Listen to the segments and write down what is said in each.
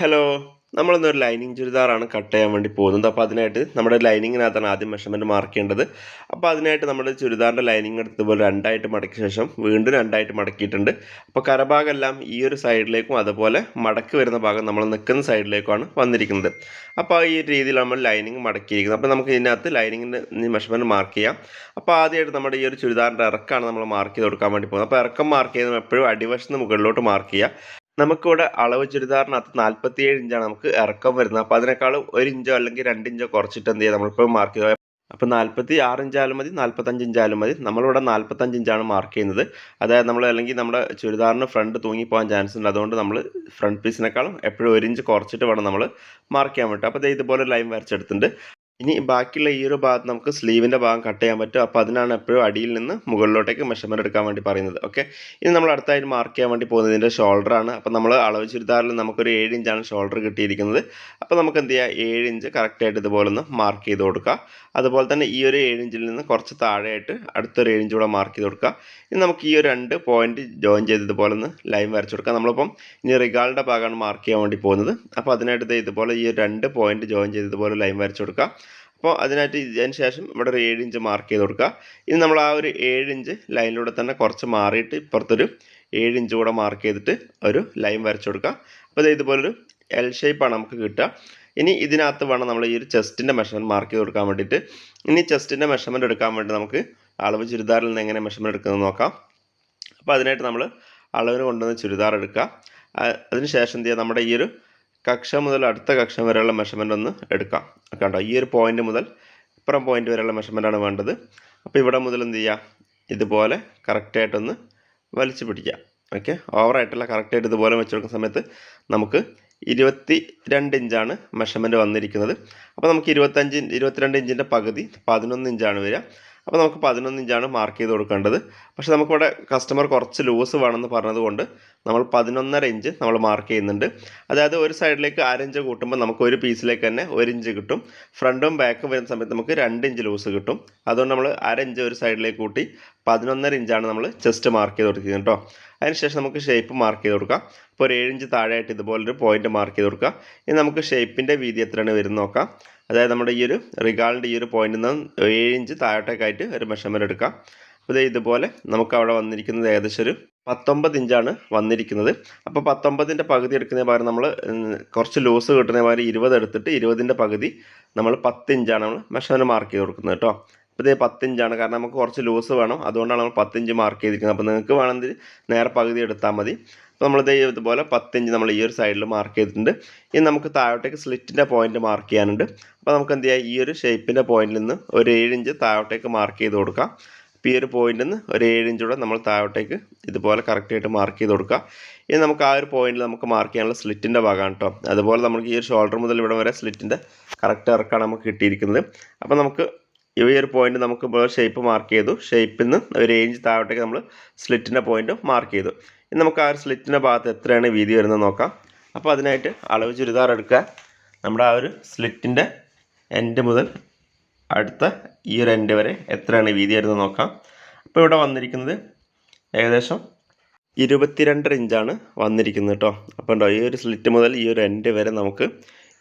Hello നമ്മളിന്നൊരു lining ചുരിദാറാണ് cut ചെയ്യാൻ വേണ്ടി പോകുന്നത്. അപ്പോൾ അതിനായിട്ട് നമ്മുടെ ലൈനിങ്ങിനകത്താണ് ആദ്യം മെഷർമെന്റ് മാർക്ക് ചെയ്യേണ്ടത്. അപ്പോൾ അതിനായിട്ട് നമ്മുടെ ചുരിദാറിന്റെ ലൈനിങ് എടുത്ത് ഇതുപോലെ രണ്ടായിട്ട് മടക്കിയ ശേഷം വീണ്ടും രണ്ടായിട്ട് മടക്കിയിട്ടുണ്ട്. അപ്പോൾ കരഭാഗമെല്ലാം ഈ ഒരു സൈഡിലേക്കും അതുപോലെ മടക്കി വരുന്ന ഭാഗം നമ്മൾ നിൽക്കുന്ന സൈഡിലേക്കുമാണ് വന്നിരിക്കുന്നത്. അപ്പോൾ ഈ ഒരു രീതിയിൽ നമ്മൾ ലൈനിങ് മടക്കിയിരിക്കുന്നത്. അപ്പോൾ നമുക്ക് ഇതിനകത്ത് ലൈനിങ്ങിന്റെ മെഷർമെന്റ് മാർക്ക് ചെയ്യാം. അപ്പോൾ ആദ്യമായിട്ട് നമ്മുടെ ഈ ഒരു ചുരിദാറിന്റെ ഇറക്കമാണ് നമ്മൾ മാർക്ക് ചെയ്ത് കൊടുക്കാൻ വേണ്ടി പോകുന്നത്. അപ്പോൾ ഇറക്കം മാർക്ക് ചെയ്യുന്നത് എപ്പോഴും അടിവശത്ത് മുകളിലോട്ട് മാർക്ക് ചെയ്യുക. നമുക്കിവിടെ അളവ് ചുരിദാറിനകത്ത് നാൽപ്പത്തിയേഴ് ഇഞ്ചാണ് നമുക്ക് ഇറക്കം വരുന്നത്. അപ്പോൾ അതിനേക്കാളും ഒരു ഇഞ്ചോ അല്ലെങ്കിൽ രണ്ട് ഇഞ്ചോ കുറച്ചിട്ട് എന്ത് ചെയ്യുക നമ്മളിപ്പോൾ മാർക്ക് ചെയ്യുക അപ്പോൾ നാൽപ്പത്തി ആറ് ഇഞ്ചായാലും മതി നാൽപ്പത്തഞ്ച് ഇഞ്ചായാലും മതി. നമ്മളിവിടെ നാൽപ്പത്തഞ്ച് ഇഞ്ചാണ് മാർക്ക് ചെയ്യുന്നത്. അതായത് നമ്മൾ അല്ലെങ്കിൽ നമ്മുടെ ചുരിദാറിന് ഫ്രണ്ട് തൂങ്ങിപ്പോകാൻ ചാൻസ് ഉണ്ട്. അതുകൊണ്ട് നമ്മൾ ഫ്രണ്ട് പീസിനേക്കാളും എപ്പോഴും ഒരു ഇഞ്ച് കുറച്ചിട്ട് വേണം നമ്മൾ മാർക്ക് ചെയ്യാൻ പറ്റും അപ്പോൾ ഇതേ ഇതുപോലെ ലൈൻ വരച്ചെടുത്തിട്ടുണ്ട്. ഇനി ബാക്കിയുള്ള ഈ ഒരു ഭാഗത്ത് നമുക്ക് സ്ലീവിന്റെ ഭാഗം കട്ട് ചെയ്യാൻ പറ്റും. അപ്പോൾ അതിനാണ് എപ്പോഴും അടിയിൽ നിന്ന് മുകളിലോട്ടേക്ക് മെഷർമെന്റ് എടുക്കാൻ വേണ്ടി പറയുന്നത്. ഓക്കെ ഇനി നമ്മൾ അടുത്തായിട്ട് മാർക്ക് ചെയ്യാൻ വേണ്ടി പോകുന്നത് ഇതിന്റെ ഷോൾഡറാണ് അപ്പോൾ നമ്മൾ അളവ് ചുരിദാറിൽ നമുക്കൊരു ഏഴ് ഇഞ്ചാണ് ഷോൾഡർ കിട്ടിയിരിക്കുന്നത്. അപ്പോൾ നമുക്ക് എന്ത് ചെയ്യുക ഏഴ് ഇഞ്ച് കറക്റ്റായിട്ട് ഇതുപോലെ ഒന്ന് മാർക്ക് ചെയ്ത് കൊടുക്കുക. അതുപോലെ തന്നെ ഈ ഒരു ഏഴ് ഇഞ്ചിൽ നിന്ന് കുറച്ച് താഴെയായിട്ട് അടുത്തൊരു ഏഴ് ഇഞ്ച് കൂടെ മാർക്ക് ചെയ്ത് കൊടുക്കുക. ഇനി നമുക്ക് ഈ ഒരു രണ്ട് പോയിന്റ് ജോയിൻ ചെയ്ത് ഇതുപോലെ ഒന്ന് ലൈൻ വരച്ചു കൊടുക്കുക. നമ്മളിപ്പം ഇനി റിഗാളിന്റെ ഭാഗമാണ് മാർക്ക് ചെയ്യാൻ വേണ്ടി പോകുന്നത്. അപ്പോൾ അതിനായിട്ട് ഇതുപോലെ ഈ രണ്ട് പോയിന്റ് ജോയിൻ ചെയ്ത് ഇതുപോലെ ലൈൻ വരച്ചു കൊടുക്കുക. അപ്പോൾ അതിനായിട്ട് ഇതിന് ശേഷം ഇവിടെ ഒരു ഏഴ് ഇഞ്ച് മാർക്ക് ചെയ്ത് കൊടുക്കുക. ഇനി നമ്മൾ ആ ഒരു ഏഴ് ഇഞ്ച് ലൈനിലൂടെ തന്നെ കുറച്ച് മാറിയിട്ട് ഇപ്പുറത്തൊരു ഏഴ് ഇഞ്ച് കൂടെ മാർക്ക് ചെയ്തിട്ട് ഒരു ലൈൻ വരച്ചു കൊടുക്കുക. അപ്പോൾ ഇത് ഇതുപോലൊരു എൽ ഷേപ്പാണ് നമുക്ക് കിട്ടുക. ഇനി ഇതിനകത്ത് വേണം നമ്മൾ ഈ ഒരു ചെസ്റ്റിന്റെ മെഷർമെന്റ് മാർക്ക് ചെയ്ത് കൊടുക്കാൻ വേണ്ടിയിട്ട്. ഇനി ചെസ്റ്റിന്റെ മെഷർമെന്റ് എടുക്കാൻ വേണ്ടി നമുക്ക് അളവ് ചുരിദാറിൽ നിന്ന് എങ്ങനെ മെഷർമെന്റ് എടുക്കുന്നത് നോക്കാം. അപ്പോൾ അതിനായിട്ട് നമ്മൾ അളവിന് കൊണ്ടുവന്ന് ചുരിദാർ എടുക്കുക. അതിന് ശേഷം എന്ത് ചെയ്യുക? നമ്മുടെ ഈ ഒരു കക്ഷ മുതൽ അടുത്ത കക്ഷം വരെയുള്ള മെഷർമെന്റ് ഒന്ന് എടുക്കാം. കണ്ടോ ഈ ഒരു പോയിന്റ് മുതൽ ഇപ്പുറം പോയിന്റ് വരെയുള്ള മെഷർമെന്റാണ് വേണ്ടത്. അപ്പോൾ ഇവിടെ മുതൽ എന്ത് ചെയ്യുക ഇതുപോലെ കറക്റ്റായിട്ടൊന്ന് വലിച്ചു പിടിക്കാം ഓക്കെ ഓവറായിട്ടല്ല കറക്റ്റായിട്ട് ഇതുപോലെ വെച്ച് കൊടുക്കുന്ന സമയത്ത് നമുക്ക് ഇരുപത്തി രണ്ട് ഇഞ്ചാണ് മെഷർമെന്റ് വന്നിരിക്കുന്നത്. അപ്പോൾ നമുക്ക് ഇരുപത്തഞ്ച് ഇരുപത്തിരണ്ട് ഇഞ്ചിന്റെ പകുതി പതിനൊന്ന് ഇഞ്ചാണ് വരിക. അപ്പോൾ നമുക്ക് പതിനൊന്ന് ഇഞ്ചാണ് മാർക്ക് ചെയ്ത് കൊടുക്കേണ്ടത്. പക്ഷേ നമുക്കിവിടെ കസ്റ്റമർ കുറച്ച് ലൂസ് വേണമെന്ന് പറഞ്ഞതുകൊണ്ട് നമ്മൾ പതിനൊന്നര ഇഞ്ച് നമ്മൾ മാർക്ക് ചെയ്യുന്നുണ്ട്. അതായത് ഒരു സൈഡിലേക്ക് അരഞ്ച് കൂട്ടുമ്പോൾ നമുക്ക് ഒരു പീസിലേക്ക് തന്നെ ഒരു ഇഞ്ച് കിട്ടും. ഫ്രണ്ടും ബാക്കും വരുന്ന സമയത്ത് നമുക്ക് രണ്ട് ഇഞ്ച് ലൂസ് കിട്ടും. അതുകൊണ്ട് നമ്മൾ അരഞ്ച് ഒരു സൈഡിലേക്ക് കൂട്ടി പതിനൊന്നര ഇഞ്ചാണ് നമ്മൾ ചെസ്റ്റ് മാർക്ക് ചെയ്ത് കൊടുക്കുന്നത് കേട്ടോ അതിനുശേഷം നമുക്ക് ഷേപ്പ് മാർക്ക് ചെയ്ത് കൊടുക്കാം. അപ്പോൾ ഒരു ഏഴ് ഇഞ്ച് താഴെയായിട്ട് ഇതുപോലൊരു പോയിന്റ് മാർക്ക് ചെയ്ത് കൊടുക്കുക ഇനി നമുക്ക് ഷേപ്പിന്റെ വീതി എത്രയാണ് വരുന്ന നോക്കാം. അതായത് നമ്മുടെ ഈ ഒരു റിഗാളിന്റെ ഈ ഒരു പോയിന്റിൽ നിന്ന് ഏഴ് ഇഞ്ച് താഴോട്ടേക്കായിട്ട് ഒരു മെഷർമെന്റ് എടുക്കാം. അപ്പോൾ ഇതുപോലെ നമുക്ക് അവിടെ വന്നിരിക്കുന്നത് ഏകദേശം ഒരു പത്തൊമ്പത് ഇഞ്ചാണ് വന്നിരിക്കുന്നത്. അപ്പോൾ പത്തൊമ്പതിന്റെ പകുതി എടുക്കുന്ന പകരം നമ്മൾ കുറച്ച് ലൂസ് കിട്ടുന്ന പകരം ഇരുപത് എടുത്തിട്ട് ഇരുപതിന്റെ പകുതി നമ്മൾ പത്ത് ഇഞ്ചാണ് നമ്മൾ മെഷർമെന്റ് മാർക്ക് ചെയ്ത് കൊടുക്കുന്നത് കേട്ടോ അപ്പോൾ ഇത് പത്ത് ഇഞ്ചാണ് കാരണം നമുക്ക് കുറച്ച് ലൂസ് വേണം. അതുകൊണ്ടാണ് നമ്മൾ പത്തിഞ്ച് മാർക്ക് ചെയ്തിരിക്കുന്നത്. അപ്പോൾ നിങ്ങൾക്ക് വേണമെങ്കിൽ നേരെ പകുതി എടുത്താൽ മതി. അപ്പോൾ നമ്മളിത് ഇതുപോലെ പത്തിഞ്ച് നമ്മൾ ഈ ഒരു സൈഡിൽ മാർക്ക് ചെയ്തിട്ടുണ്ട്. ഇനി നമുക്ക് താഴോട്ടേക്ക് സ്ലിറ്റിന്റെ പോയിന്റ് മാർക്ക് ചെയ്യാനുണ്ട്. അപ്പോൾ നമുക്ക് എന്ത് ചെയ്യാം? ഈ ഒരു ഷേപ്പിന്റെ പോയിന്റിൽ നിന്ന് ഒരു ഏഴ് ഇഞ്ച് താഴോട്ടേക്ക് മാർക്ക് ചെയ്ത് കൊടുക്കാം. അപ്പോൾ ഈ ഒരു പോയിന്റിൽ നിന്ന് ഒരു ഏഴ് ഇഞ്ച് കൂടെ നമ്മൾ താഴോട്ടേക്ക് ഇതുപോലെ കറക്റ്റായിട്ട് മാർക്ക് ചെയ്ത് കൊടുക്കുക ഇനി നമുക്ക് ആ ഒരു പോയിന്റിൽ നമുക്ക് മാർക്ക് ചെയ്യാനുള്ള സ്ലിറ്റിന്റെ ഭാഗമാണ് കേട്ടോ. അതുപോലെ നമുക്ക് ഈ ഒരു ഷോൾഡർ മുതൽ ഇവിടെ വരെ സ്ലിറ്റിന്റെ കറക്റ്റ് ഇറക്കാണ് നമുക്ക് കിട്ടിയിരിക്കുന്നത്. അപ്പോൾ നമുക്ക് ഈ ഒരു പോയിന്റ് നമുക്ക് ഷേപ്പ് മാർക്ക് ചെയ്തു. ഷേപ്പിൽ നിന്ന് ഒരു ഏഞ്ച് താഴോട്ടേക്ക് നമ്മൾ സ്ലിറ്റിന്റെ പോയിന്റ് മാർക്ക് ചെയ്തു. ഇനി നമുക്ക് ആ ഒരു സ്ലിറ്റിന്റെ ഭാഗത്ത് എത്രയാണ് വീതി വരുന്നത് നോക്കാം. അപ്പോൾ അതിനായിട്ട് അളവ് ചുരിദാർ എടുക്കുക. നമ്മുടെ ആ ഒരു സ്ലിറ്റിന്റെ എൻഡ് മുതൽ അടുത്ത ഈ ഒരു എൻഡ് വരെ എത്രയാണ് വീതി വരുന്നത് നോക്കാം. അപ്പോൾ ഇവിടെ വന്നിരിക്കുന്നത് ഏകദേശം ഇരുപത്തിരണ്ടര ഇഞ്ചാണ് വന്നിരിക്കുന്നത് കേട്ടോ അപ്പോൾ ഈ ഒരു സ്ലിറ്റ് മുതൽ ഈ ഒരു എൻഡ് വരെ നമുക്ക്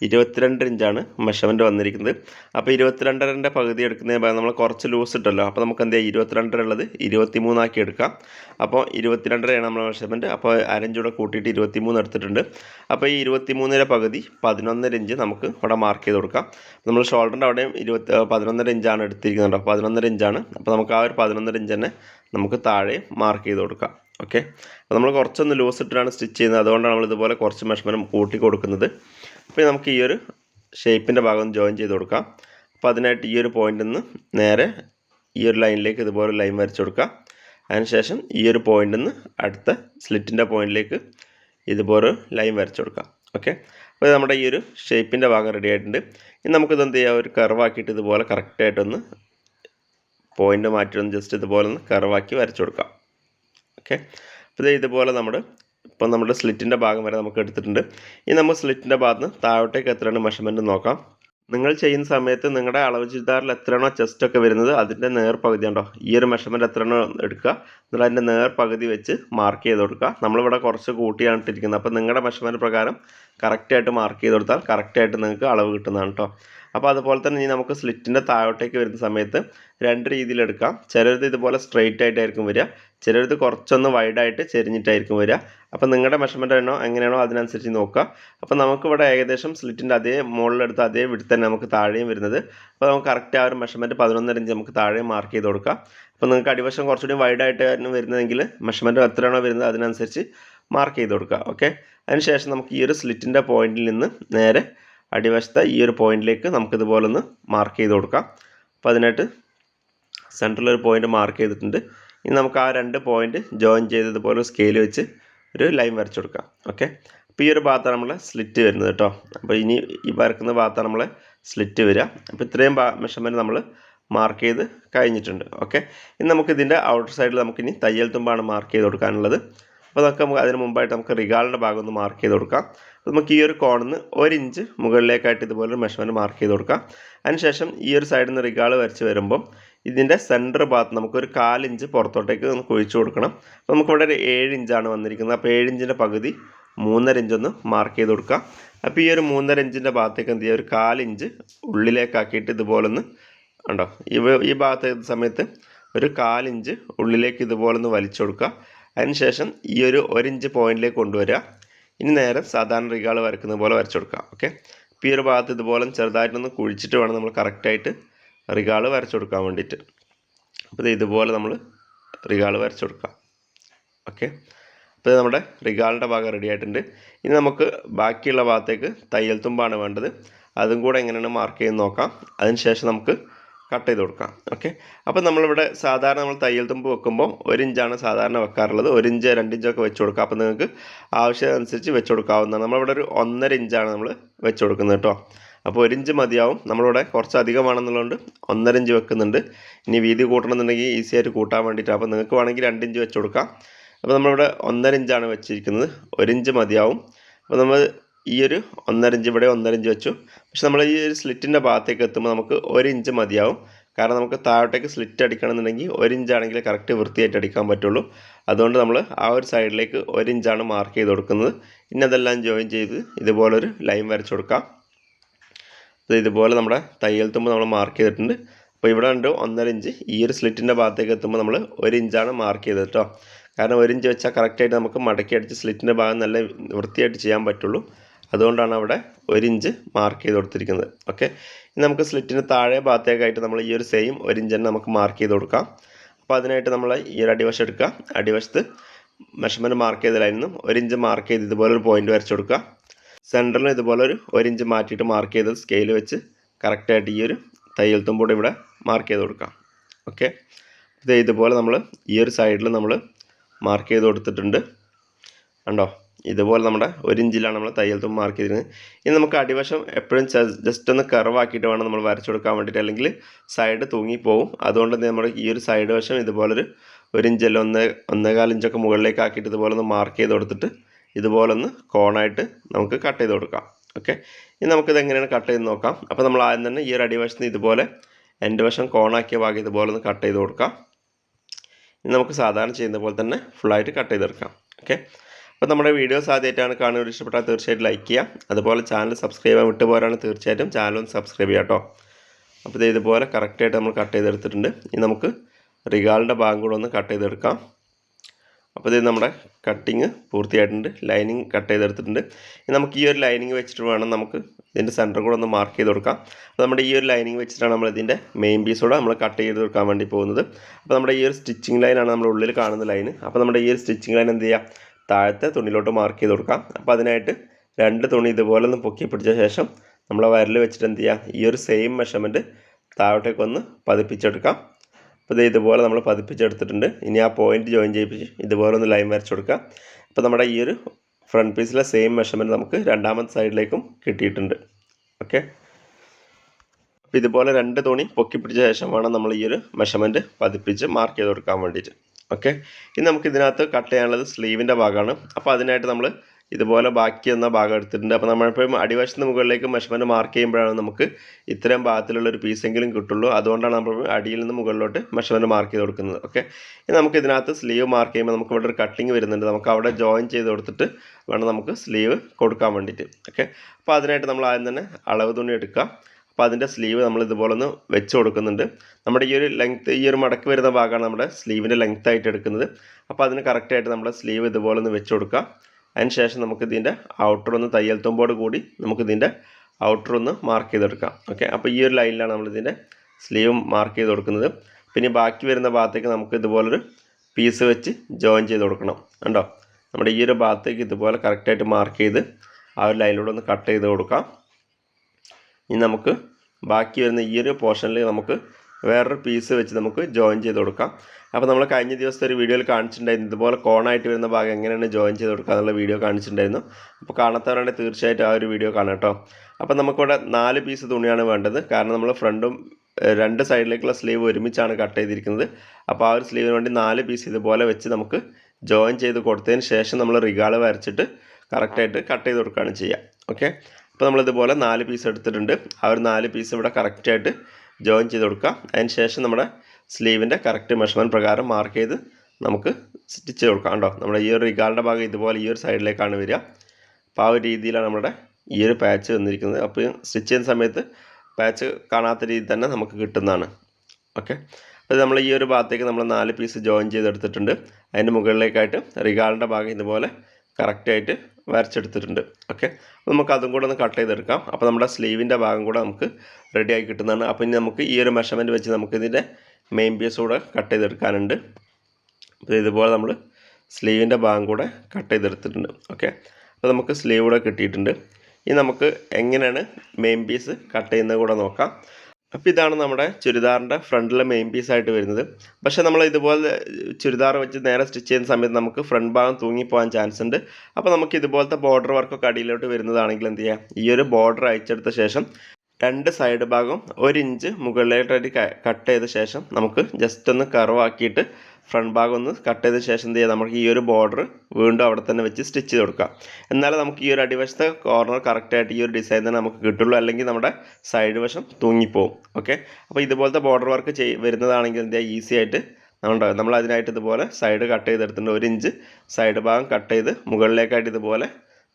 ഇരുപത്തിരണ്ട് ഇഞ്ചാണ് മെഷർമെന്റ് വന്നിരിക്കുന്നത്. അപ്പോൾ ഇരുപത്തിരണ്ടരന്റെ പകുതി എടുക്കുന്നതിന് പകരം നമ്മൾ കുറച്ച് ലൂസ് ഇട്ടല്ലോ. അപ്പോൾ നമുക്ക് എന്ത് ചെയ്യാം? ഇരുപത്തിരണ്ടര ഉള്ളത് ഇരുപത്തി മൂന്നാക്കി എടുക്കാം. അപ്പോൾ ഇരുപത്തിരണ്ടരയാണ് നമ്മൾ മെഷർമെന്റ് അപ്പോൾ അരഞ്ചൂടെ കൂട്ടിയിട്ട് ഇരുപത്തി മൂന്ന് എടുത്തിട്ടുണ്ട്. അപ്പോൾ ഈ ഇരുപത്തി മൂന്നിര പകുതി പതിനൊന്നര ഇഞ്ച് നമുക്ക് ഇവിടെ മാർക്ക് ചെയ്ത് കൊടുക്കാം. നമ്മൾ ഷോൾഡറിന്റെ അവിടെയും ഇരുപത്തി പതിനൊന്നര ഇഞ്ചാണ് എടുത്തിരിക്കുന്നുണ്ടോ. പതിനൊന്നര ഇഞ്ചാണ്. അപ്പോൾ നമുക്ക് ആ ഒരു പതിനൊന്നര ഇഞ്ച് തന്നെ നമുക്ക് താഴെ മാർക്ക് ചെയ്ത് കൊടുക്കാം. ഓക്കെ അപ്പോൾ നമ്മൾ കുറച്ചൊന്ന് ലൂസ് ഇട്ടിട്ടാണ് സ്റ്റിച്ച് ചെയ്യുന്നത്. അതുകൊണ്ടാണ് നമ്മൾ ഇതുപോലെ കുറച്ച് മെഷർമെന്റ് കൂട്ടി കൊടുക്കുന്നത്. അപ്പോൾ നമുക്ക് ഈ ഒരു ഷേപ്പിന്റെ ഭാഗം ജോയിൻ ചെയ്ത് കൊടുക്കാം. അപ്പോൾ അതിനായിട്ട് ഈ ഒരു പോയിന്റിൽ നിന്ന് നേരെ ഈ ഒരു ലൈനിലേക്ക് ഇതുപോലെ ലൈൻ വരച്ച് കൊടുക്കാം അതിനുശേഷം ഈ ഒരു പോയിന്റിൽ നിന്ന് അടുത്ത സ്ലിറ്റിന്റെ പോയിന്റിലേക്ക് ഇതുപോലെ ലൈൻ വരച്ച് കൊടുക്കാം ഓക്കെ അപ്പോൾ നമ്മുടെ ഈ ഒരു ഷേപ്പിന്റെ ഭാഗം റെഡി ആയിട്ടുണ്ട്. ഇനി നമുക്കിത് എന്ത് ചെയ്യാം? ഒരു കർവാക്കിയിട്ട് ഇതുപോലെ കറക്റ്റായിട്ടൊന്ന് പോയിന്റ് മാറ്റിയൊന്ന് ജസ്റ്റ് ഇതുപോലെ ഒന്ന് കർവാക്കി വരച്ച് കൊടുക്കാം. ഓക്കെ അപ്പോൾ ഇതുപോലെ നമ്മൾ ഇപ്പം നമ്മുടെ സ്ലിറ്റിന്റെ ഭാഗം വരെ നമുക്ക് എടുത്തിട്ടുണ്ട്. ഇനി നമ്മൾ സ്ലിറ്റിന്റെ ഭാഗത്ത് നിന്ന് താഴോട്ടേക്ക് എത്രയാണ് മെഷർമെന്റ് നോക്കാം. നിങ്ങൾ ചെയ്യുന്ന സമയത്ത് നിങ്ങളുടെ അളവ് ചുരിദാറിൽ എത്രയാണോ ചെസ്റ്റ് ഒക്കെ വരുന്നത് അതിന്റെ നേർ പകുതി ഉണ്ടോ ഈ ഒരു മെഷർമെന്റ് എത്രയാണോ എടുക്കുക എന്നിട്ട് അതിന്റെ നേർ പകുതി വെച്ച് മാർക്ക് ചെയ്ത് കൊടുക്കുക. നമ്മളിവിടെ കുറച്ച് കൂട്ടിയാണ് ഇട്ടിരിക്കുന്നത്. അപ്പോൾ നിങ്ങളുടെ മെഷർമെന്റ് പ്രകാരം കറക്റ്റായിട്ട് മാർക്ക് ചെയ്ത് കൊടുത്താൽ കറക്റ്റായിട്ട് നിങ്ങൾക്ക് അളവ് കിട്ടുന്നതാണ് കേട്ടോ അപ്പോൾ അതുപോലെ തന്നെ ഇനി നമുക്ക് സ്ലിറ്റിന്റെ താഴോട്ടേക്ക് വരുന്ന സമയത്ത് രണ്ട് രീതിയിലെടുക്കാം ചിലരത് ഇതുപോലെ സ്ട്രെയിറ്റ് ആയിട്ടായിരിക്കും വരിക. ചിലരത് കുറച്ചൊന്ന് വൈഡായിട്ട് ചെരിഞ്ഞിട്ടായിരിക്കും വരിക. അപ്പോൾ നിങ്ങളുടെ മെഷർമെന്റ് ആണോ എങ്ങനെയാണോ അതിനനുസരിച്ച് നോക്കുക. അപ്പോൾ നമുക്കിവിടെ ഏകദേശം സ്ലിറ്റിന്റെ അതേ മുകളിലെടുത്ത് അതേ വിടുത്ത് തന്നെ നമുക്ക് താഴെയും വരുന്നത്. അപ്പോൾ നമുക്ക് കറക്റ്റ് ആ ഒരു മെഷർമെന്റ് പതിനൊന്നര ഇഞ്ച് നമുക്ക് താഴെ മാർക്ക് ചെയ്ത് കൊടുക്കാം. അപ്പോൾ നിങ്ങൾക്ക് അടിവശം കുറച്ചുകൂടി വൈഡായിട്ടായിരുന്നു വരുന്നതെങ്കിൽ മെഷർമെന്റ് എത്രയാണോ വരുന്നത് അതിനനുസരിച്ച് മാർക്ക് ചെയ്ത് കൊടുക്കുക ഓക്കെ അതിനുശേഷം നമുക്ക് ഈ ഒരു സ്ലിറ്റിന്റെ പോയിന്റിൽ നിന്ന് നേരെ അടിവശത്തെ ഈ ഒരു പോയിന്റിലേക്ക് നമുക്കിതുപോലെ ഒന്ന് മാർക്ക് ചെയ്ത് കൊടുക്കാം. അപ്പോൾ അതിനായിട്ട് സെന്ററിൽ ഒരു പോയിന്റ് മാർക്ക് ചെയ്തിട്ടുണ്ട്. ഇനി നമുക്ക് ആ രണ്ട് പോയിന്റ് ജോയിൻ ചെയ്തതുപോലെ സ്കെയിൽ വെച്ച് ഒരു ലൈൻ വരച്ചു കൊടുക്കാം. ഓക്കെ അപ്പോൾ ഈ ഒരു ഭാഗത്താണ് നമ്മൾ സ്ലിറ്റ് വരുന്നത് കേട്ടോ അപ്പോൾ ഇനി ഈ വരക്കുന്ന ഭാഗത്താണ് നമ്മൾ സ്ലിറ്റ് വരിക. അപ്പോൾ ഇത്രയും മെഷർമെന്റ് നമ്മൾ മാർക്ക് ചെയ്ത് കഴിഞ്ഞിട്ടുണ്ട്. ഓക്കെ ഇനി നമുക്ക് ഇതിന്റെ ഔട്ടർ സൈഡിൽ നമുക്ക് ഇനി തയ്യൽ തുമ്പാണ് മാർക്ക് ചെയ്ത് കൊടുക്കാനുള്ളത്. അപ്പോൾ നമുക്ക് നമുക്ക് അതിന് മുമ്പായിട്ട് നമുക്ക് റിഗാളിന്റെ ഭാഗം ഒന്ന് മാർക്ക് ചെയ്ത് കൊടുക്കാം. അപ്പോൾ നമുക്ക് ഈ ഒരു കോണിൽ നിന്ന് ഒരു ഇഞ്ച് മുകളിലേക്കായിട്ട് ഇതുപോലെ ഒരു മെഷർമെന്റ് മാർക്ക് ചെയ്ത് കൊടുക്കാം. അതിനുശേഷം ഈ ഒരു സൈഡിൽ നിന്ന് റിഗാൾ വരച്ച് വരുമ്പം ഇതിന്റെ സെന്റർ ഭാഗത്ത് നമുക്കൊരു കാലിഞ്ച് പുറത്തോട്ടേക്ക് നമുക്ക് ഒഴിച്ചു കൊടുക്കണം. അപ്പോൾ നമുക്കിവിടെ ഒരു ഏഴ് ഇഞ്ചാണ് വന്നിരിക്കുന്നത്. അപ്പോൾ ഏഴ് ഇഞ്ചിന്റെ പകുതി മൂന്നര ഇഞ്ചൊന്ന് മാർക്ക് ചെയ്ത് കൊടുക്കാം അപ്പോൾ ഈ ഒരു മൂന്നര ഇഞ്ചിന്റെ ഭാഗത്തേക്ക് എന്ത് ചെയ്യുക? ഒരു കാലിഞ്ച് ഉള്ളിലേക്കാക്കിയിട്ട് ഇതുപോലെ ഒന്ന് ഉണ്ടോ ഈ ഈ ഭാഗത്ത് സമയത്ത് ഒരു കാലിഞ്ച് ഉള്ളിലേക്ക് ഇതുപോലെ ഒന്ന് വലിച്ചു കൊടുക്കുക. അതിനുശേഷം ഈ ഒരു ഒരിഞ്ച് പോയിന്റിലേക്ക് കൊണ്ടുവരിക. ഇനി നേരെ സാധാരണ റിഗാൾ വരക്കുന്ന പോലെ വരച്ചു കൊടുക്കുക. ഓക്കെ അപ്പോൾ ഈ ഒരു ഭാഗത്ത് ഇതുപോലെ ചെറുതായിട്ടൊന്ന് കുഴിച്ചിട്ട് വേണം നമ്മൾ കറക്റ്റായിട്ട് റിഗാൾ വരച്ചു കൊടുക്കാൻ വേണ്ടിയിട്ട്. അപ്പോൾ ഇത് ഇതുപോലെ നമ്മൾ റിഗാൾ വരച്ചു കൊടുക്കാം. ഓക്കെ? അപ്പോൾ നമ്മുടെ റിഗാളിന്റെ ഭാഗം റെഡി ആയിട്ടുണ്ട്. ഇനി നമുക്ക് ബാക്കിയുള്ള ഭാഗത്തേക്ക് തയ്യൽ തുമ്പാണ് വേണ്ടത്. അതും കൂടെ എങ്ങനെയാണ് മാർക്ക് ചെയ്ത് നോക്കാം. അതിനുശേഷം നമുക്ക് കട്ട് ചെയ്ത് കൊടുക്കാം. ഓക്കെ? അപ്പോൾ നമ്മളിവിടെ സാധാരണ നമ്മൾ തയ്യൽ തുമ്പ് വെക്കുമ്പോൾ ഒരു ഇഞ്ചാണ് സാധാരണ വെക്കാറുള്ളത്. ഒരു ഇഞ്ച് രണ്ട് വെച്ച് കൊടുക്കുക അപ്പോൾ നിങ്ങൾക്ക് ആവശ്യം അനുസരിച്ച് വെച്ച് കൊടുക്കാവുന്നതാണ്. നമ്മളിവിടെ ഒരു ഒന്നര ഇഞ്ചാണ് നമ്മൾ വെച്ച് കൊടുക്കുന്നത് കേട്ടോ. അപ്പോൾ ഒരു ഇഞ്ച് മതിയാവും. നമ്മളിവിടെ കുറച്ച് അധികമാണെന്നുള്ളതുകൊണ്ട് ഒന്നര ഇഞ്ച് വെക്കുന്നുണ്ട്. ഇനി വീതി കൂട്ടണമെന്നുണ്ടെങ്കിൽ ഈസി ആയിട്ട് കൂട്ടാൻ വേണ്ടിയിട്ട് അപ്പോൾ നിങ്ങൾക്ക് വേണമെങ്കിൽ രണ്ട് ഇഞ്ച് വെച്ച് കൊടുക്കാം. അപ്പോൾ നമ്മളിവിടെ ഒന്നര ഇഞ്ചാണ് വെച്ചിരിക്കുന്നത്. ഒരു ഇഞ്ച് മതിയാവും. അപ്പോൾ നമ്മൾ ഈ ഒരു ഒന്നര ഇഞ്ച് ഇവിടെ ഒന്നര ഇഞ്ച് വെച്ചു. പക്ഷെ നമ്മൾ ഈ ഒരു സ്ലിറ്റിന്റെ ഭാഗത്തേക്ക് എത്തുമ്പോൾ നമുക്ക് ഒരു ഇഞ്ച് മതിയാവും. കാരണം നമുക്ക് താഴോട്ടേക്ക് സ്ലിറ്റ് അടിക്കണമെന്നുണ്ടെങ്കിൽ ഒരു ഇഞ്ചാണെങ്കിൽ കറക്റ്റ് വൃത്തിയായിട്ട് അടിക്കാൻ പറ്റുള്ളൂ. അതുകൊണ്ട് നമ്മൾ ആ ഒരു സൈഡിലേക്ക് ഒരു ഇഞ്ചാണ് മാർക്ക് ചെയ്ത് കൊടുക്കുന്നത്. ഇനി അതെല്ലാം ജോയിൻ ചെയ്ത് ഇതുപോലൊരു ലൈൻ വരച്ചു കൊടുക്കാം. ഇതുപോലെ നമ്മുടെ തയ്യൽ തുമ്പ് നമ്മൾ മാർക്ക് ചെയ്തിട്ടുണ്ട്. അപ്പോൾ ഇവിടെ ഉണ്ട് ഒന്നര ഇഞ്ച്. ഈ ഒരു സ്ലിറ്റിന്റെ ഭാഗത്തേക്ക് എത്തുമ്പോൾ നമ്മൾ ഒരു ഇഞ്ചാണ് മാർക്ക് ചെയ്തത് കേട്ടോ. കാരണം ഒരു ഇഞ്ച് വെച്ചാൽ കറക്റ്റായിട്ട് നമുക്ക് മടക്കി അടിച്ച് സ്ലിറ്റിന്റെ ഭാഗം നല്ല വൃത്തിയായിട്ട് ചെയ്യാൻ പറ്റുള്ളൂ. അതുകൊണ്ടാണ് അവിടെ ഒരു ഇഞ്ച് മാർക്ക് ചെയ്ത് കൊടുത്തിരിക്കുന്നത്. ഓക്കെ ഇനി നമുക്ക് സ്ലിറ്റിന് താഴെ ഭാഗത്തേക്കായിട്ട് നമ്മൾ ഈ ഒരു സെയിം ഒരു ഇഞ്ച് തന്നെ നമുക്ക് മാർക്ക് ചെയ്ത് കൊടുക്കാം. അപ്പോൾ അതിനായിട്ട് നമ്മൾ ഈ ഒരു അടിവശം എടുക്കുക. അടിവശത്ത് മെഷർമെന്റ് മാർക്ക് ചെയ്തതായിരുന്നു ഒരു ഇഞ്ച് മാർക്ക് ചെയ്ത് ഇതുപോലെ ഒരു വരച്ച് കൊടുക്കുക. സെന്ററിൽ ഇതുപോലെ ഒരു ഒരു ഇഞ്ച് മാറ്റിയിട്ട് മാർക്ക് ചെയ്ത് സ്കെയിൽ വെച്ച് കറക്റ്റായിട്ട് ഈ ഒരു തയ്യൽ തുമ്പോടെ ഇവിടെ മാർക്ക് ചെയ്ത് കൊടുക്കാം. ഓക്കെ ഇത് ഇതുപോലെ നമ്മൾ ഈ ഒരു സൈഡിൽ നമ്മൾ മാർക്ക് ചെയ്ത് കൊടുത്തിട്ടുണ്ട്. കണ്ടോ? ഇതുപോലെ നമ്മുടെ ഒരു ഇഞ്ചിലാണ് നമ്മൾ തയ്യൽ തുമ്പ് മാർക്ക് ചെയ്തിരുന്നത്. ഇനി നമുക്ക് അടിവശം എപ്പോഴും ജസ്റ്റ് ഒന്ന് കർവാക്കിയിട്ട് വേണം നമ്മൾ വരച്ചു കൊടുക്കാൻ വേണ്ടിയിട്ട്. അല്ലെങ്കിൽ സൈഡ് തൂങ്ങിപ്പോവും അതുകൊണ്ട് നമ്മൾ ഈ ഒരു സൈഡ് വശം ഇതുപോലൊരു ഒരു ഇഞ്ചല്ല ഒന്ന് ഒന്നേകാൽ മുകളിലേക്ക് ആക്കിയിട്ട് ഇതുപോലെ ഒന്ന് മാർക്ക് ചെയ്ത് കൊടുത്തിട്ട് ഇതുപോലെ ഒന്ന് കോണായിട്ട് നമുക്ക് കട്ട് ചെയ്ത് കൊടുക്കാം. ഓക്കെ ഇനി നമുക്കിത് എങ്ങനെയാണ് കട്ട് ചെയ്ത് നോക്കാം. അപ്പോൾ നമ്മൾ ആദ്യം തന്നെ ഈ ഒരു അടിവശത്ത് ഇതുപോലെ എന്റെ വശം കോണാക്കിയ ഭാഗം ഇതുപോലെ ഒന്ന് കട്ട് ചെയ്ത് കൊടുക്കാം. ഇനി നമുക്ക് സാധാരണ ചെയ്യുന്ന പോലെ തന്നെ ഫുള്ളായിട്ട് കട്ട് ചെയ്തെടുക്കാം. ഓക്കെ അപ്പോൾ നമ്മുടെ വീഡിയോസ് ആദ്യമായിട്ടാണ് കാണുക ഇഷ്ടപ്പെട്ടാൽ തീർച്ചയായിട്ടും ലൈക്ക് ചെയ്യുക. അതുപോലെ ചാനൽ സബ്സ്ക്രൈബ് ചെയ്യാൻ വിട്ടുപോരാണ് തീർച്ചയായിട്ടും ചാനൽ ഒന്ന് സബ്സ്ക്രൈബ് ചെയ്യാം കേട്ടോ അപ്പോൾ ഇത് ഇതുപോലെ കറക്റ്റായിട്ട് നമ്മൾ കട്ട് ചെയ്തെടുത്തിട്ടുണ്ട്. ഇനി നമുക്ക് റിഗാളിന്റെ ഭാഗം കൂടെ ഒന്ന് കട്ട് ചെയ്തെടുക്കാം. അപ്പോൾ ഇത് നമ്മുടെ കട്ടിങ് പൂർത്തിയായിട്ടുണ്ട്. ലൈനിങ് കട്ട് ചെയ്തെടുത്തിട്ടുണ്ട്. ഇനി നമുക്ക് ഈ ഒരു ലൈനിങ് വെച്ചിട്ട് വേണം നമുക്ക് ഇതിന്റെ സെന്റർ കൂടെ ഒന്ന് മാർക്ക് ചെയ്ത് കൊടുക്കാം. അപ്പോൾ നമ്മുടെ ഈ ഒരു ലൈനിങ് വെച്ചിട്ടാണ് നമ്മൾ ഇതിന്റെ മെയിൻ പീസോടെ നമ്മൾ കട്ട് ചെയ്ത് കൊടുക്കാൻ വേണ്ടി പോകുന്നത്. അപ്പോൾ നമ്മുടെ ഈ ഒരു സ്റ്റിച്ചിങ് ലൈനാണ് നമ്മുടെ ഉള്ളിൽ കാണുന്ന ലൈൻ അപ്പോൾ നമ്മുടെ ഈ ഒരു സ്റ്റിച്ചിങ് ലൈൻ എന്ത് ചെയ്യുക താഴത്തെ തുണിയിലോട്ട് മാർക്ക് ചെയ്ത് കൊടുക്കാം. അപ്പോൾ അതിനായിട്ട് രണ്ട് തുണി ഇതുപോലെ ഒന്ന് പൊക്കി പിടിച്ച ശേഷം നമ്മളെ വയറിൽ വെച്ചിട്ട് എന്ത് ചെയ്യുക ഈ ഒരു സെയിം മെഷർമെന്റ് താഴോട്ടേക്ക് ഒന്ന് പതിപ്പിച്ചെടുക്കാം. അപ്പോൾ ഇത് ഇതുപോലെ നമ്മൾ പതിപ്പിച്ചെടുത്തിട്ടുണ്ട്. ഇനി ആ പോയിന്റ് ജോയിൻ ചെയ്യിപ്പിച്ച് ഇതുപോലെ ഒന്ന് ലൈൻ വരച്ച് കൊടുക്കാം അപ്പോൾ നമ്മുടെ ഈ ഒരു ഫ്രണ്ട് പീസിലെ സെയിം മെഷർമെന്റ് നമുക്ക് രണ്ടാമത്തെ സൈഡിലേക്കും കിട്ടിയിട്ടുണ്ട്. ഓക്കെ അപ്പോൾ ഇതുപോലെ രണ്ട് തുണി പൊക്കി പിടിച്ച ശേഷം വേണം നമ്മൾ ഈ ഒരു മെഷർമെന്റ് പതിപ്പിച്ച് മാർക്ക് ചെയ്ത് കൊടുക്കാൻ വേണ്ടിയിട്ട്. ഓക്കെ ഇനി നമുക്ക് ഇതിനകത്ത് കട്ട് ചെയ്യാനുള്ളത് സ്ലീവിന്റെ ഭാഗമാണ്. അപ്പോൾ അതിനായിട്ട് നമ്മൾ ഇതുപോലെ ബാക്കി എന്ന ഭാഗം എടുത്തിട്ടുണ്ട്. അപ്പോൾ നമ്മളിപ്പം അടിവശത്തിന് മുകളിലേക്ക് മെഷർമെന്റ് മാർക്ക് ചെയ്യുമ്പോഴാണ് നമുക്ക് ഇത്തരം ഭാഗത്തിലുള്ള ഒരു പീസെങ്കിലും കിട്ടുള്ളൂ. അതുകൊണ്ടാണ് നമ്മൾ അടിയിൽ നിന്ന് മുകളിലോട്ട് മെഷർമെന്റ് മാർക്ക് ചെയ്ത് കൊടുക്കുന്നത്. ഓക്കെ ഇനി നമുക്ക് ഇതിനകത്ത് സ്ലീവ് മാർക്ക് ചെയ്യുമ്പോൾ നമുക്ക് ഇവിടെ ഒരു കട്ടിങ് വരുന്നുണ്ട്. നമുക്ക് അവിടെ ജോയിൻ ചെയ്ത് കൊടുത്തിട്ട് വേണം നമുക്ക് സ്ലീവ് കൊടുക്കാൻ വേണ്ടിയിട്ട്. ഓക്കെ അപ്പോൾ അതിനായിട്ട് നമ്മൾ ആദ്യം തന്നെ അളവ് തുണി എടുക്കുക. അപ്പോൾ അതിന്റെ സ്ലീവ് നമ്മൾ ഇതുപോലെ ഒന്ന് വെച്ച് കൊടുക്കുന്നുണ്ട്. നമ്മുടെ ഈ ഒരു ലെങ്ത്ത് ഈ ഒരു മടക്ക് വരുന്ന ഭാഗമാണ് നമ്മുടെ സ്ലീവിന്റെ ലെങ്ത് ആയിട്ട് എടുക്കുന്നത്. അപ്പോൾ അതിന് കറക്റ്റായിട്ട് നമ്മുടെ സ്ലീവ് ഇതുപോലെ ഒന്ന് വെച്ച് കൊടുക്കുക. അതിന് ശേഷം നമുക്ക് ഇതിന്റെ ഔട്ടർ ഒന്ന് തയ്യൽ തുമ്പോട് കൂടി നമുക്ക് ഇതിന്റെ ഔട്ടർ ഒന്ന് മാർക്ക് ചെയ്തെടുക്കാം. ഓക്കെ അപ്പോൾ ഈ ഒരു ലൈനിലാണ് നമ്മൾ ഇതിന്റെ സ്ലീവ് മാർക്ക് ചെയ്ത് കൊടുക്കുന്നത്. പിന്നെ ബാക്കി വരുന്ന ഭാഗത്തേക്ക് നമുക്ക് ഇതുപോലൊരു പീസ് വെച്ച് ജോയിൻ ചെയ്ത് കൊടുക്കണം. കണ്ടോ? നമ്മുടെ ഈ ഒരു ഭാഗത്തേക്ക് ഇതുപോലെ കറക്റ്റായിട്ട് മാർക്ക് ചെയ്ത് ആ ഒരു ലൈനിലൂടെ ഒന്ന് കട്ട് ചെയ്ത് കൊടുക്കാം. ഇനി നമുക്ക് ബാക്കി വരുന്ന ഈ ഒരു പോർഷനിൽ നമുക്ക് വേറൊരു പീസ് വെച്ച് നമുക്ക് ജോയിൻ ചെയ്ത് കൊടുക്കാം. അപ്പോൾ നമ്മൾ കഴിഞ്ഞ ദിവസത്തെ ഒരു വീഡിയോയിൽ കാണിച്ചിട്ടുണ്ടായിരുന്നു. ഇതുപോലെ കോണായിട്ട് വരുന്ന ഭാഗം എങ്ങനെയാണ് ജോയിൻ ചെയ്ത് കൊടുക്കുക എന്നുള്ള വീഡിയോ കാണിച്ചിട്ടുണ്ടായിരുന്നു. അപ്പോൾ കാണാത്തവരാണെങ്കിൽ തീർച്ചയായിട്ടും ആ ഒരു വീഡിയോ കാണാം കേട്ടോ. അപ്പോൾ നമുക്കിവിടെ നാല് പീസ് തുണിയാണ് വേണ്ടത്. കാരണം നമ്മൾ ഫ്രണ്ടും രണ്ട് സൈഡിലേക്കുള്ള സ്ലീവ് ഒരുമിച്ചാണ് കട്ട് ചെയ്തിരിക്കുന്നത്. അപ്പോൾ ആ ഒരു സ്ലീവിന് വേണ്ടി നാല് പീസ് ഇതുപോലെ വെച്ച് നമുക്ക് ജോയിൻ ചെയ്ത് കൊടുത്തതിന് ശേഷം നമ്മൾ റിഗാൾ വരച്ചിട്ട് കറക്റ്റായിട്ട് കട്ട് ചെയ്ത് കൊടുക്കുകയാണ് ചെയ്യുക. ഓക്കെ അപ്പോൾ നമ്മളിതുപോലെ നാല് പീസ് എടുത്തിട്ടുണ്ട്. ആ ഒരു നാല് പീസ് ഇവിടെ കറക്റ്റായിട്ട് ജോയിൻ ചെയ്ത് കൊടുക്കുക. അതിന് ശേഷം നമ്മുടെ സ്ലീവിന്റെ കറക്റ്റ് മെഷർമെന്റ് പ്രകാരം മാർക്ക് ചെയ്ത് നമുക്ക് സ്റ്റിച്ച് ചെയ്ത് കൊടുക്കാം കേട്ടോ. നമ്മുടെ ഈ ഒരു റിഗാളിന്റെ ഭാഗം ഇതുപോലെ ഈ ഒരു സൈഡിലേക്കാണ് വരിക. അപ്പോൾ ആ ഒരു രീതിയിലാണ് നമ്മുടെ ഈ ഒരു പാച്ച് വന്നിരിക്കുന്നത്. അപ്പോൾ സ്റ്റിച്ച് ചെയ്യുന്ന സമയത്ത് പാച്ച് കാണാത്ത രീതി തന്നെ നമുക്ക് കിട്ടുന്നതാണ്. ഓക്കെ അപ്പോൾ നമ്മൾ ഈ ഒരു ഭാഗത്തേക്ക് നമ്മൾ നാല് പീസ് ജോയിൻ ചെയ്തെടുത്തിട്ടുണ്ട്. അതിന്റെ മുകളിലേക്കായിട്ട് റിഗാളിന്റെ ഭാഗം ഇതുപോലെ കറക്റ്റായിട്ട് വരച്ചെടുത്തിട്ടുണ്ട്. ഓക്കെ നമുക്ക് അതും കൂടെ ഒന്ന് കട്ട് ചെയ്തെടുക്കാം. അപ്പോൾ നമ്മുടെ സ്ലീവിന്റെ ഭാഗം കൂടെ നമുക്ക് റെഡിയായി കിട്ടുന്നതാണ്. അപ്പോൾ ഇനി നമുക്ക് ഈ ഒരു മെഷർമെന്റ് വെച്ച് നമുക്ക് ഇതിന്റെ മെയിൻ പീസ് കൂടെ കട്ട് ചെയ്തെടുക്കാനുണ്ട്. അപ്പോൾ ഇതുപോലെ നമ്മൾ സ്ലീവിന്റെ ഭാഗം കൂടെ കട്ട് ചെയ്തെടുത്തിട്ടുണ്ട്. ഓക്കെ അപ്പോൾ നമുക്ക് സ്ലീവ് കൂടെ കിട്ടിയിട്ടുണ്ട്. ഇനി നമുക്ക് എങ്ങനെയാണ് മെയിൻ പീസ് കട്ട് ചെയ്യുന്നത് കൂടെ നോക്കാം. അപ്പോൾ ഇതാണ് നമ്മുടെ ചുരിദാറിന്റെ ഫ്രണ്ടിലെ മെയിൻ പീസ് ആയിട്ട് വരുന്നത്. പക്ഷേ നമ്മൾ ഇതുപോലെ ചുരിദാർ വെച്ച് നേരെ സ്റ്റിച്ച് ചെയ്യുന്ന സമയത്ത് നമുക്ക് ഫ്രണ്ട് ഭാഗം തൂങ്ങിപ്പോകാൻ ചാൻസ് ഉണ്ട്. അപ്പോൾ നമുക്ക് ഇതുപോലത്തെ ബോർഡർ വർക്കൊക്കെ അടിയിലോട്ട് വരുന്നതാണെങ്കിൽ എന്ത് ചെയ്യാം? ഈ ഒരു ബോർഡർ അയച്ചെടുത്ത ശേഷം രണ്ട് സൈഡ് ഭാഗം ഒരു ഇഞ്ച് മുകളിലേക്കായിട്ട് കട്ട് ചെയ്ത ശേഷം നമുക്ക് ജസ്റ്റ് ഒന്ന് കർവാക്കിയിട്ട് ഫ്രണ്ട് ഭാഗം ഒന്ന് കട്ട് ചെയ്ത ശേഷം എന്ത് ചെയ്യാം? നമുക്ക് ഈ ഒരു ബോർഡർ വീണ്ടും അവിടെ തന്നെ വെച്ച് സ്റ്റിച്ച് ചെയ്ത് കൊടുക്കാം. എന്നാലേ നമുക്ക് ഈ ഒരു അടിവശത്തെ കോർണർ കറക്റ്റായിട്ട് ഈ ഒരു ഡിസൈൻ തന്നെ നമുക്ക് കിട്ടുള്ളൂ. അല്ലെങ്കിൽ നമ്മുടെ സൈഡ് വശം തൂങ്ങിപ്പോവും. ഓക്കെ അപ്പോൾ ഇതുപോലത്തെ ബോർഡർ വർക്ക് ചെയ് വരുന്നതാണെങ്കിൽ എന്ത് ചെയ്യുക ഈസി ആയിട്ട് നമ്മുടെ നമ്മൾ അതിനായിട്ട് ഇതുപോലെ സൈഡ് കട്ട് ചെയ്തെടുത്തിട്ടുണ്ട്. ഒരു ഇഞ്ച് സൈഡ് ഭാഗം കട്ട് ചെയ്ത് മുകളിലേക്കായിട്ട് ഇതുപോലെ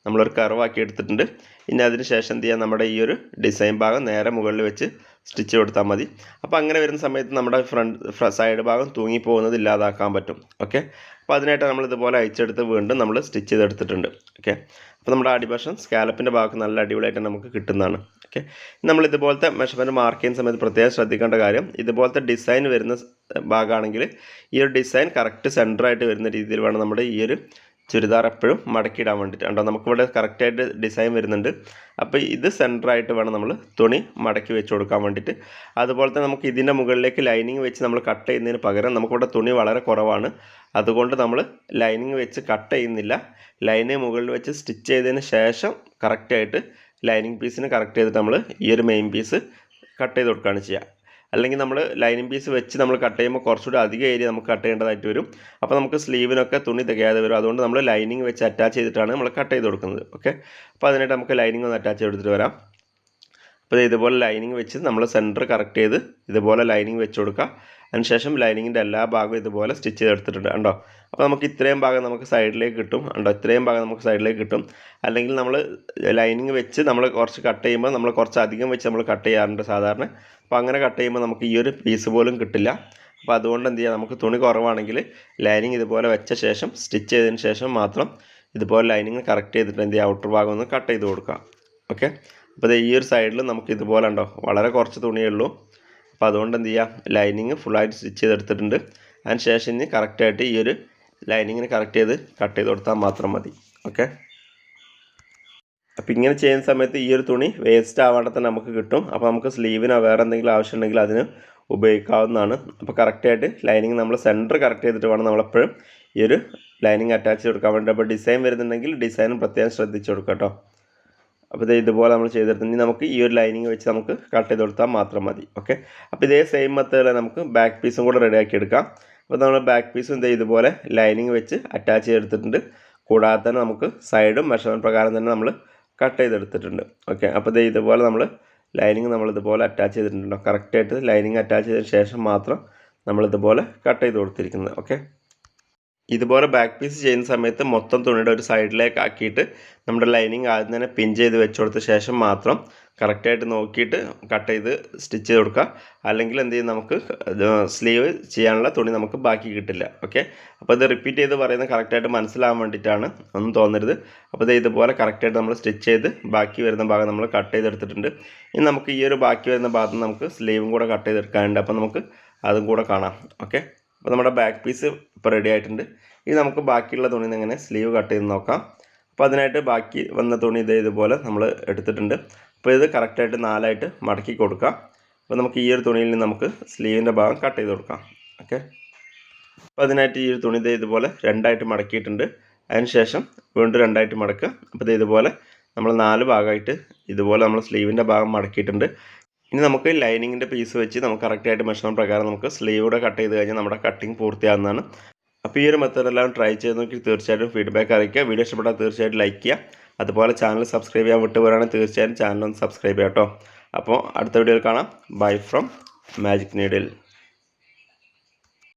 നമ്മളൊരു കർവാക്കി എടുത്തിട്ടുണ്ട്. ഇനി അതിന് ശേഷം എന്ത് ചെയ്യാം? നമ്മുടെ ഈ ഒരു ഡിസൈൻ ഭാഗം നേരെ മുകളിൽ വെച്ച് സ്റ്റിച്ച് കൊടുത്താൽ മതി. അപ്പോൾ അങ്ങനെ വരുന്ന സമയത്ത് നമ്മുടെ ഫ്രണ്ട് സൈഡ് ഭാഗം തൂങ്ങിപ്പോകുന്നത് ഇല്ലാതാക്കാൻ പറ്റും. ഓക്കെ? അപ്പോൾ അതിനായിട്ട് നമ്മൾ ഇതുപോലെ അയച്ചെടുത്ത് വീണ്ടും നമ്മൾ സ്റ്റിച്ച് ചെയ്തെടുത്തിട്ടുണ്ട്. ഓക്കെ? അപ്പോൾ നമ്മുടെ അടിവശം സ്കാലപ്പിന്റെ ഭാഗം നല്ല അടിപൊളിയായിട്ട് നമുക്ക് കിട്ടുന്നതാണ്. ഓക്കെ? നമ്മൾ ഇതുപോലത്തെ മെഷർമെന്റ് മാർക്ക് ചെയ്യുന്ന സമയത്ത് പ്രത്യേകം ശ്രദ്ധിക്കേണ്ട കാര്യം ഇതുപോലത്തെ ഡിസൈൻ വരുന്ന ഭാഗമാണെങ്കിൽ ഈ ഒരു ഡിസൈൻ കറക്റ്റ് സെന്ററായിട്ട് വരുന്ന രീതിയിൽ വേണം നമ്മുടെ ഈ ഒരു ചുരിദാർ എപ്പോഴും മടക്കിയിടാൻ വേണ്ടിയിട്ട്. കണ്ടോ നമുക്കിവിടെ കറക്റ്റായിട്ട് ഡിസൈൻ വരുന്നുണ്ട്. അപ്പോൾ ഇത് സെന്ററായിട്ട് വേണം നമ്മൾ തുണി മടക്കി വെച്ച് കൊടുക്കാൻ വേണ്ടിയിട്ട്. അതുപോലെ തന്നെ നമുക്ക് ഇതിന്റെ മുകളിലേക്ക് ലൈനിങ് വെച്ച് നമ്മൾ കട്ട് ചെയ്യുന്നതിന് പകരം നമുക്കിവിടെ തുണി വളരെ കുറവാണ്. അതുകൊണ്ട് നമ്മൾ ലൈനിങ് വെച്ച് കട്ട് ചെയ്യുന്നില്ല. ലൈനിങ് മുകളിൽ വെച്ച് സ്റ്റിച്ച് ചെയ്തതിന് ശേഷം കറക്റ്റായിട്ട് ലൈനിങ് പീസിന് കറക്റ്റ് ചെയ്തിട്ട് നമ്മൾ ഈ ഒരു മെയിൻ പീസ് കട്ട് ചെയ്ത് കൊടുക്കുകയാണ് ചെയ്യുക. അല്ലെങ്കിൽ നമ്മൾ ലൈനിങ് പീസ് വെച്ച് നമ്മൾ കട്ട് ചെയ്യുമ്പോൾ കുറച്ചുകൂടി അധികം ഏരിയ നമുക്ക് കട്ട് ചെയ്യേണ്ടതായിട്ട് വരും. അപ്പോൾ നമുക്ക് സ്ലീവിനൊക്കെ തുണി തികയാതെ വരും. അതുകൊണ്ട് നമ്മൾ ലൈനിങ് വെച്ച് അറ്റാച്ച് ചെയ്തിട്ടാണ് നമ്മൾ കട്ട് ചെയ്ത് കൊടുക്കുന്നത്. ഓക്കെ? അപ്പോൾ അതിനായിട്ട് നമുക്ക് ലൈനിങ് ഒന്ന് അറ്റാച്ച് ചെയ്തെടുത്തിട്ട് വരാം. അപ്പോൾ ഇതുപോലെ ലൈനിങ് വെച്ച് നമ്മൾ സെന്റർ കറക്റ്റ് ചെയ്ത് ഇതുപോലെ ലൈനിങ് വെച്ച് കൊടുക്കുക. അതിനുശേഷം ലൈനിങ്ങിന്റെ എല്ലാ ഭാഗവും ഇതുപോലെ സ്റ്റിച്ച് ചെയ്തെടുത്തിട്ടുണ്ട് കണ്ടോ? അപ്പോൾ നമുക്ക് ഇത്രയും ഭാഗം നമുക്ക് സൈഡിലേക്ക് കിട്ടും. കണ്ടോ? ഇത്രയും ഭാഗം നമുക്ക് സൈഡിലേക്ക് കിട്ടും. അല്ലെങ്കിൽ നമ്മൾ ലൈനിങ് വെച്ച് നമ്മൾ കുറച്ച് കട്ട് ചെയ്യുമ്പോൾ നമ്മൾ കുറച്ച് അധികം വെച്ച് നമ്മൾ കട്ട് ചെയ്യാറുണ്ട് സാധാരണ. അപ്പോൾ അങ്ങനെ കട്ട് ചെയ്യുമ്പോൾ നമുക്ക് ഈ ഒരു പീസ് പോലും കിട്ടില്ല. അപ്പോൾ അതുകൊണ്ട് എന്ത് ചെയ്യുക നമുക്ക് തുണി കുറവാണെങ്കിൽ ലൈനിങ് ഇതുപോലെ വെച്ച ശേഷം സ്റ്റിച്ച് ചെയ്തതിന് ശേഷം മാത്രം ഇതുപോലെ ലൈനിങ് കറക്റ്റ് ചെയ്തിട്ട് എന്ത് ചെയ്യുക ഔട്ടർ ഭാഗം ഒന്ന് കട്ട് ചെയ്ത് കൊടുക്കുക ഓക്കെ അപ്പോൾ ഈ ഒരു സൈഡിൽ നമുക്ക് ഇതുപോലെ ഉണ്ടോ വളരെ കുറച്ച് തുണിയേ ഉള്ളൂ. അപ്പോൾ അതുകൊണ്ട് എന്ത് ചെയ്യുക ലൈനിങ് ഫുള്ളായിട്ട് സ്റ്റിച്ച് ചെയ്തെടുത്തിട്ടുണ്ട്. അതിന് ശേഷം ഇനി കറക്റ്റായിട്ട് ഈ ഒരു ലൈനിങ്ങിന് കറക്റ്റ് ചെയ്ത് കട്ട് ചെയ്ത് കൊടുത്താൽ മാത്രം മതി. ഓക്കെ അപ്പോൾ ഇങ്ങനെ ചെയ്യുന്ന സമയത്ത് ഈ ഒരു തുണി വേസ്റ്റ് ആവാണ്ട് തന്നെ നമുക്ക് കിട്ടും. അപ്പോൾ നമുക്ക് സ്ലീവിനോ വേറെ എന്തെങ്കിലും ആവശ്യം ഉണ്ടെങ്കിൽ അതിന് ഉപയോഗിക്കാവുന്നതാണ്. അപ്പോൾ കറക്റ്റായിട്ട് ലൈനിങ് നമ്മൾ സെന്റർ കറക്റ്റ് ചെയ്തിട്ട് വേണം നമ്മളെപ്പോഴും ഈ ഒരു ലൈനിങ് അറ്റാച്ച് കൊടുക്കാൻ വേണ്ടി. അപ്പോൾ ഡിസൈൻ വരുന്നുണ്ടെങ്കിൽ ഡിസൈനും പ്രത്യേകം ശ്രദ്ധിച്ച് കൊടുക്കാം കേട്ടോ. അപ്പോൾ ഇത് ഇതുപോലെ നമ്മൾ ചെയ്തെടുത്തെങ്കിൽ നമുക്ക് ഈ ഒരു ലൈനിങ് വെച്ച് നമുക്ക് കട്ട് ചെയ്ത് കൊടുത്താൽ മാത്രം മതി. ഓക്കെ അപ്പോൾ ഇതേ സെയിം മെത്തേഡിൽ നമുക്ക് ബാക്ക് പീസും കൂടെ റെഡിയാക്കി എടുക്കാം. അപ്പോൾ നമ്മൾ ബാക്ക് പീസും ഇതേ ഇതുപോലെ ലൈനിങ് വെച്ച് അറ്റാച്ച് ചെയ്തെടുത്തിട്ടുണ്ട്. കൂടാതെ തന്നെ നമുക്ക് സൈഡും മെഷർമെന്റ് പ്രകാരം തന്നെ നമ്മൾ കട്ട് ചെയ്തെടുത്തിട്ടുണ്ട്. ഓക്കെ അപ്പോൾ ഇത് ഇതുപോലെ നമ്മൾ ലൈനിങ് നമ്മൾ ഇതുപോലെ അറ്റാച്ച് ചെയ്തിട്ടുണ്ടോ. കറക്റ്റായിട്ട് ലൈനിങ് അറ്റാച്ച് ചെയ്തതിന് ശേഷം മാത്രം നമ്മളിതുപോലെ കട്ട് ചെയ്ത് കൊടുത്തിരിക്കുന്നത്. ഓക്കെ ഇതുപോലെ ബാക്ക് പീസ് ചെയ്യുന്ന സമയത്ത് മൊത്തം തുണിയുടെ ഒരു സൈഡിലേക്ക് ആക്കിയിട്ട് നമ്മുടെ ലൈനിങ് ആദ്യം തന്നെ പിൻ ചെയ്ത് വെച്ച് കൊടുത്ത ശേഷം മാത്രം കറക്റ്റായിട്ട് നോക്കിയിട്ട് കട്ട് ചെയ്ത് സ്റ്റിച്ച് ചെയ്ത് കൊടുക്കുക. അല്ലെങ്കിൽ എന്ത് ചെയ്യും നമുക്ക് സ്ലീവ് ചെയ്യാനുള്ള തുണി നമുക്ക് ബാക്കി കിട്ടില്ല. ഓക്കെ അപ്പോൾ ഇത് റിപ്പീറ്റ് ചെയ്ത് പറയുന്നത് കറക്റ്റായിട്ട് മനസ്സിലാകാൻ വേണ്ടിയിട്ടാണ്. ഒന്നും തോന്നരുത്. അപ്പോൾ ഇത് ഇതുപോലെ കറക്റ്റായിട്ട് നമ്മൾ സ്റ്റിച്ച് ചെയ്ത് ബാക്കി വരുന്ന ഭാഗം നമ്മൾ കട്ട് ചെയ്തെടുത്തിട്ടുണ്ട്. ഇനി നമുക്ക് ഈ ഒരു ബാക്കി വരുന്ന ഭാഗത്ത് നമുക്ക് സ്ലീവും കൂടെ കട്ട് ചെയ്തെടുക്കാനുണ്ട്. അപ്പോൾ നമുക്ക് അതും കൂടെ കാണാം. ഓക്കെ അപ്പോൾ നമ്മുടെ ബാക്ക് പീസ് ഇപ്പോൾ റെഡി ആയിട്ടുണ്ട്. ഇനി നമുക്ക് ബാക്കിയുള്ള തുണി എങ്ങനെ സ്ലീവ് കട്ട് ചെയ്ത് നോക്കാം. അപ്പോൾ അതിനായിട്ട് ബാക്കി വന്ന തുണി ഇതേ ഇതുപോലെ നമ്മൾ എടുത്തിട്ടുണ്ട്. അപ്പോൾ ഇത് കറക്റ്റായിട്ട് നാലായിട്ട് മടക്കി കൊടുക്കാം. അപ്പോൾ നമുക്ക് ഈ ഒരു തുണിയിൽ നിന്ന് നമുക്ക് സ്ലീവിന്റെ ഭാഗം കട്ട് ചെയ്ത് കൊടുക്കാം. ഓക്കെ അപ്പോൾ അതിനായിട്ട് ഈ ഒരു തുണി ഇതേ ഇതുപോലെ രണ്ടായിട്ട് മടക്കിയിട്ടുണ്ട്. അതിന് ശേഷം വീണ്ടും രണ്ടായിട്ട് മടക്കുക. അപ്പോൾ ഇതേ ഇതുപോലെ നമ്മൾ നാല് ഭാഗമായിട്ട് ഇതുപോലെ നമ്മൾ സ്ലീവിന്റെ ഭാഗം മടക്കിയിട്ടുണ്ട്. ഇനി നമുക്ക് ലൈനിങ്ങിന്റെ പീസ് വെച്ച് നമുക്ക് കറക്റ്റായിട്ട് മെഷർമെന്റ് പ്രകാരം നമുക്ക് സ്ലീവൂടെ കട്ട് ചെയ്ത് കഴിഞ്ഞാൽ നമ്മുടെ കട്ടിങ് പൂർത്തിയാകുന്നതാണ് അപ്പോൾ ഈ ഒരു മെത്തേഡ് എല്ലാം ട്രൈ ചെയ്ത് നോക്കി തീർച്ചയായിട്ടും ഫീഡ്ബാക്ക് അറിയിക്കുക. വീഡിയോ ഇഷ്ടപ്പെട്ടാൽ തീർച്ചയായിട്ടും ലൈക്ക് ചെയ്യുക. അതുപോലെ ചാനൽ സബ്സ്ക്രൈബ് ചെയ്യാൻ വിട്ടുപോരാണെങ്കിൽ തീർച്ചയായും ചാനൽ ഒന്ന് സബ്സ്ക്രൈബ് ചെയ്യാം കേട്ടോ. അപ്പോൾ അടുത്ത വീഡിയോയിൽ കാണാം. Bye from magic needle